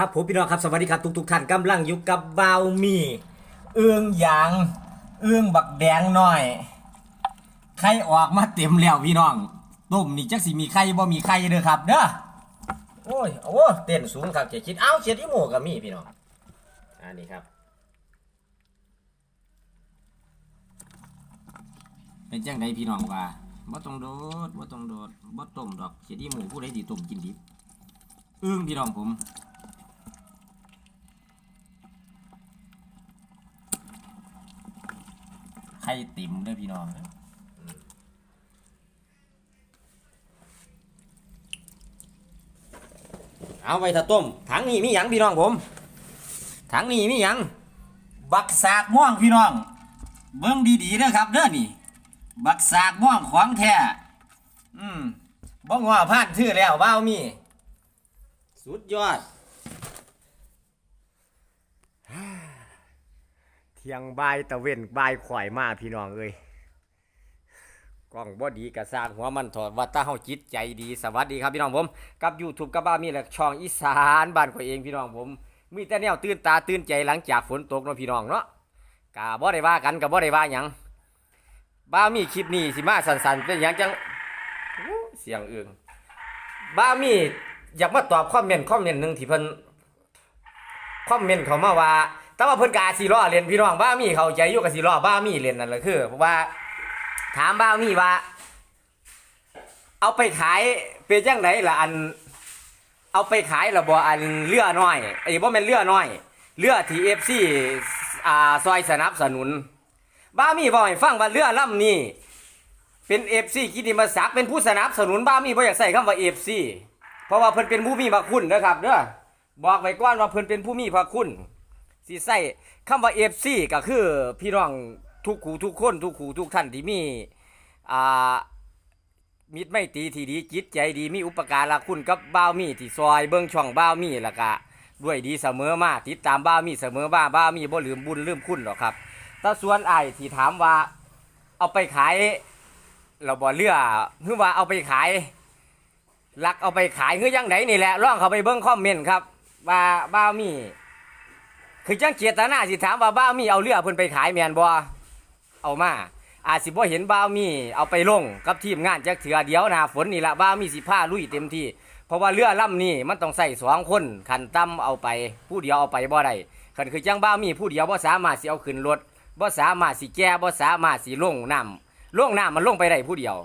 ครับผมพี่น้องครับสวัสดีครับทุกทุกๆท่านกำลังอยู่กับบาวมีเอื้องหยางเอื้องบักแดงหน่อยไข่ออกมาเต็มแล้วพี่น้องต้มนี่จักสิมีไข่บ่มีไข่เด้อครับเด้อโอ้ยโอ้เต้นสูงครับเจ๊คิดเอ้าเจ็ดอีโมกับมีพี่น้องอันนี้ครับ เป็นจังไดพี่น้องว่าบ่ต้องโดดบ่ต้องโดดบ่ต้มดอกเจ็ดอีโมผู้ใดสิต้มกินดิบเอื้องพี่น้องผม ข่ติ่มเด้อพี่น้องเอาไปถ้าต้มถังนี้มีหยังพี่น้องผมถังนี้มีหยังบักสากม่วงพี่น้อง เบิ่งดีๆนะครับเด้อนี่ บักสากม่วงของแท้อืมบ้องว่าพลาดชื่อแล้วบ้าวมี สุดยอด ที่ยงบายตะเวนบายข่อยมาพี่น้องเอ้ยกล้องบ่ดีกะสร้างหัวมันถอดว่าตาเฮาจิตใจดีสวัสดีครับพี่น้องผม กับ YouTube กับบ้ามีแหละช่องอีสานบ้านข่อยเองพี่น้องผม มีแต่แนวตื่นตาตื่นใจหลังจากฝนตกเนาะพี่น้องเนาะกะบ่ได้ว่ากันกะบ่ได้ว่าหยังบ้ามีคลิปนี้สิมาสั้นๆเป็นหยังจังเสียงเอื้องบ้ามีอยากมาตอบคอมเมนต์คอมเมนต์หนึ่งที่เพิ่นคอมเมนต์เขามาว่า แต่ว่าเพิ่นกาสีล้อเล่นพี่น้องบ้ามีเขาใจอยู่กับสีล้อบ้ามีเล่นนั่นแหละคือเพราะว่า ถามบ้ามีว่า เอาไปขายเป็นจังไดล่ะอัน เอาไปขายละบ่อันเรือน้อยไอ้บ่แม่นเรือน้อยเรือทีเอฟซีอ่าซอยสนับสนุน บ้ามีบอกให้ฟังว่าเรือลำนี้เป็นเอฟซีกิติมศักดิ์เป็นผู้สนับสนุนบ้ามีบ่อยากใส่คำว่าเอฟซีเพราะว่าเพิ่นเป็นผู้มีพระคุณนะครับเด้อบอกไว้ก่อนว่าเพิ่นเป็นผู้มีพระคุณ สิใส่คำว่า FC ก็คือพี่น้องทุกขู่ทุกคนทุกขู่ทุกท่านที่มีอ่ามิตรไม่ตีทีดีจิตใจดีมีอุปการะคุณกับบ้าวมีที่ซอยเบิ่งช่องบ้าวมีล้วก็ด้วยดีเสมอมาติดตามบ้าวมีเสมอมาบ้าวมีบ่ลืมบุญลืมคุณหรอกครับแต่ส่วนไอ้ที่ถามว่า เอาไปขายเราบ่เรือคือว่าเอาไปขายลักเอาไปขายคือยังไหนนี่แหละร่องเขาไปเบิ้งคอมเมนต์ครับว่าบ้าวมี คือจังเจตนาสิถามว่าบ้าวมีเอาเรือเพิ่นไปขายแมนบ่เอามา อาจสิบ่เห็นบ้าวมีเอาไปลงกับทีมงานจักเถือเดียวหนาฝนนี่ละบ้าวมีสิผ้าลุยเต็มที่ เพราะว่าเรือลำนี้มันต้องใส่สองคนขันตั้มเอาไป ผู้เดียวเอาไปบ่ได้ขันคือจังบ้าวมีผู้เดียวบ่สามารถสิเอาขึ้นรถบ่สามารถสิแก้บ่สามารถสิลงน้ำลงน้ำมันลงไปได้ผู้เดียว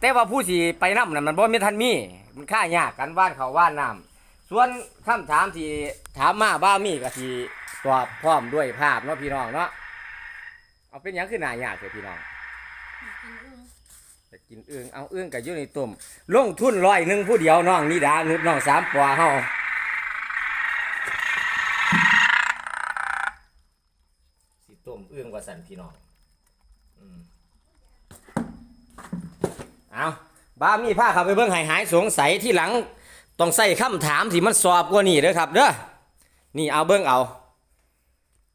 แต่ว่าผู้สิไปน้ำนั่นมันบ่มีทันมีมันค่ายากกันว่านเขาว่านน้ำ ส่วนคำถามที่ถามมาบ้ามีก็ที่ตอบพร้อมด้วยภาพเนาะพี่น้องเนาะเอาเป็นหยังคือหนายากเถอะพี่น้องจะกินเอื้องเอาเอื้องกับยุ่ในตุ่มลงทุนร้อยหนึ่งผู้เดียวน้องนิดานุดน้องสามปวเฮาสิต้มเอื้องว่าสันพี่น้องอืมเอาบ้ามีผ้าขับไปเบิ้งหายหายสงสัยที่หลัง ต้องใส่คำถามที่มันสอบกว่านี่เด้อครับเด้อนี่เอาเบิ้งเอา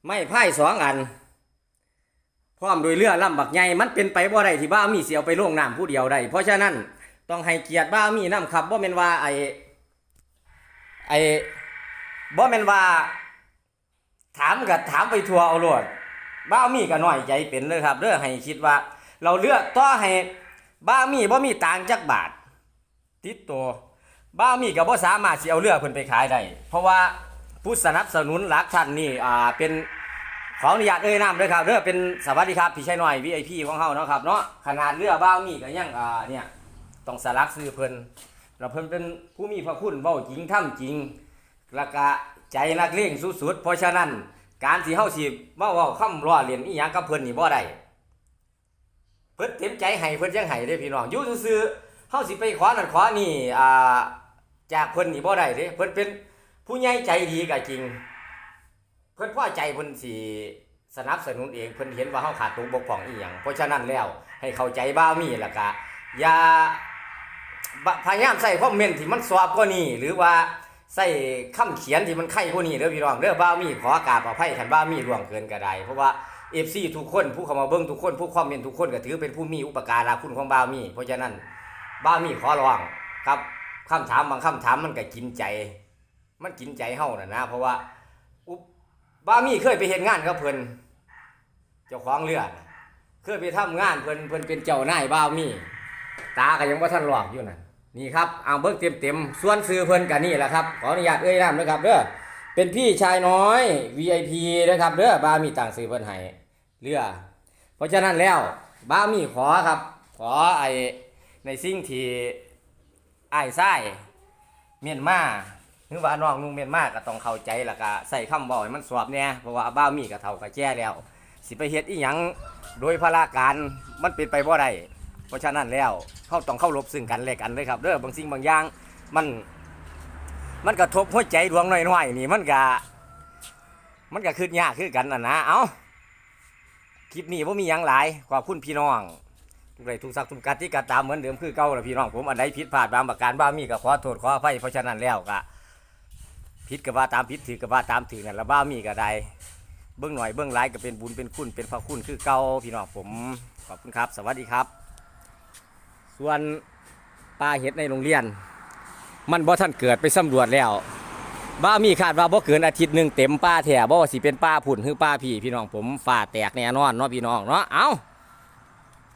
ไม่ไพ่สองอัน พร้อมโดยเรือลำบักใหญ่มันเป็นไปบ่ได้ที่บ้ามีเสียวไปล่วงน้ำผู้เดียวได้เพราะฉะนั้นต้องให้เกียรติบ้ามีน้ำครับบ่แมนว่าไอไอบ่แมนว่า ถามกับถามไปทัวเอาโลดบ้ามีก็น้อยใจเป็นเลยครับเด้อให้คิดว่า เราเลือกต่อให้บ้ามีบ่มีต่างจักบาทติดตัว บ้ามีก็บ่สามารถสิเอาเรือเพิ่นไปขายได้เพราะว่าผู้สนับสนุนหลักท่านนี่อ่าเป็นขออนุญาตเอ่ยนามด้วยครับเด้อเป็นสวัสดีครับพี่ชัยหน้อย VIP ของเฮาเนาะครับเนาะขนาดเรือบ้ามีก็ยังอ่าเนี่ยต้องสลักซื้อเพิ่นแล้วเพิ่นเป็นผู้มีพระคุณเว้าจริงทำจริงแล้วก็ใจนักเลงสุดๆเพราะฉะนั้น การที่เฮาสิมาเว้าคำล้อเลียนอีหยังกับเพิ่นนี่บ่ได้เพิ่นเต็มใจให้เพิ่นยังให้เด้พี่น้องอยู่ซื่อๆเฮาสิไปขอนั่นขอนี่อ่า จากเพิ่นนี่บ่ได้เด้เพิ่นเป็นผู้ใหญ่ใจดีก็จริง เพิ่นพ่อใจเพิ่นสิสนับสนุนเองเพิ่นเห็นว่าเฮาขาดตกบกพร่องอีหยังเพราะฉะนั้นแล้วให้เข้าใจบ้ามีแล้วก็อย่าพยายามใส่คอมเมนต์ที่มันสอบกว่านี้หรือว่าใส่คำเขียนที่มันไข่กว่านี้เด้อพี่น้องเด้อบ้ามีขอกราบอภัยคันบ้ามีล่วงเกินก็ได้เพราะว่าเอฟซีทุกคนผู้เข้ามาเบิ้งทุกคนผู้คอมเมนต์ทุกคนก็ถือเป็นผู้มีอุปการะคุณของบ่ามี เพราะฉะนั้นบ่ามีขอร้องกับ คำถามบางคำถามมันก็กินใจ มันกินใจเฮาน่ะนะ เพราะว่าอุบบ้ามีเคยไปเฮ็ดงานกับเพิ่นเจ้าของเรือน่ะเคยไปทำงานเพิ่นเพิ่นเป็นเจ้านายบ้ามี ตาก็ยังบ่าทันหลอกอยู่นั่นนี่ครับเอาเบิ่งเต็มๆส่วนซื้อเพิ่นก็นี่แหละครับขออนุญาตเอ่ยนามนะครับเด้อเป็นพี่ชายน้อย VIP นะครับเด้อบ้ามีต่างซื้อเพิ่นให้เรือ เพราะฉะนั้นแล้วบ้ามีขอครับ ขอไอ้ในสิ่งที่ ไอ้ไส้เมียนมาหรือว่าน้องนุ่งเมียนมาก็ต้องเข้าใจแล้วก็ใส่คำบอกให้มันสวบเนี่ยเพราะว่าบ้ามีก็เท่ากับแจ้แล้ว สิไปเฮ็ดอีหยังโดยพละการมันเป็นไปบ่ได้เพราะฉะนั้นแล้วเขาต้องเข้ารบซึ่งกันและกันเลยครับเด้อบางสิ่งบางอย่างมัน มันกระทบหัวใจดวงน้อยๆนี่มันก็มันก็คืดยากคือกันนะนะเอ้าคลิปนี้ว่ามีหยังหลายขอบคุณพี่น้อง ไรทุกสักทุกการที่กระตามเหมือนเดิมคือเก่าแหละพี่น้องผมอันใดผิดพลาดบางประการบ้ามีก็ขอโทษขออภัยเพราะฉะนั้นแล้วก็ผิดก็ว่าตามผิดถือก็ว่าตามถือนั่นละบ้ามีก็ได้เบื้องหน่อยเบื้องหลายก็เป็นบุญเป็นคุณเป็นพระคุณคือเก่าพี่น้องผมขอบคุณครับ สวัสดีครับ ส่วนปลาเห็ดในโรงเรียน มันบ่ท่านเกิดไปสำรวจแล้วบ้ามีคาดว่าบ่เกินอาทิตย์หนึ่งเต็มป้าแถบ่ว่าสิเป็นป้าผุ่นหรือป้าพี่พี่น้องผมฝ่าแตกแน่นอนเนาะพี่น้องเนาะเอ้า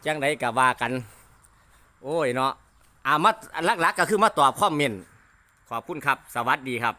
จังไดก็ว่ากัน โอ้ยเนาะอ่ามาหลักๆก็คือมาตอบคอมเมนต์ขอบคุณครับ สวัสดีครับ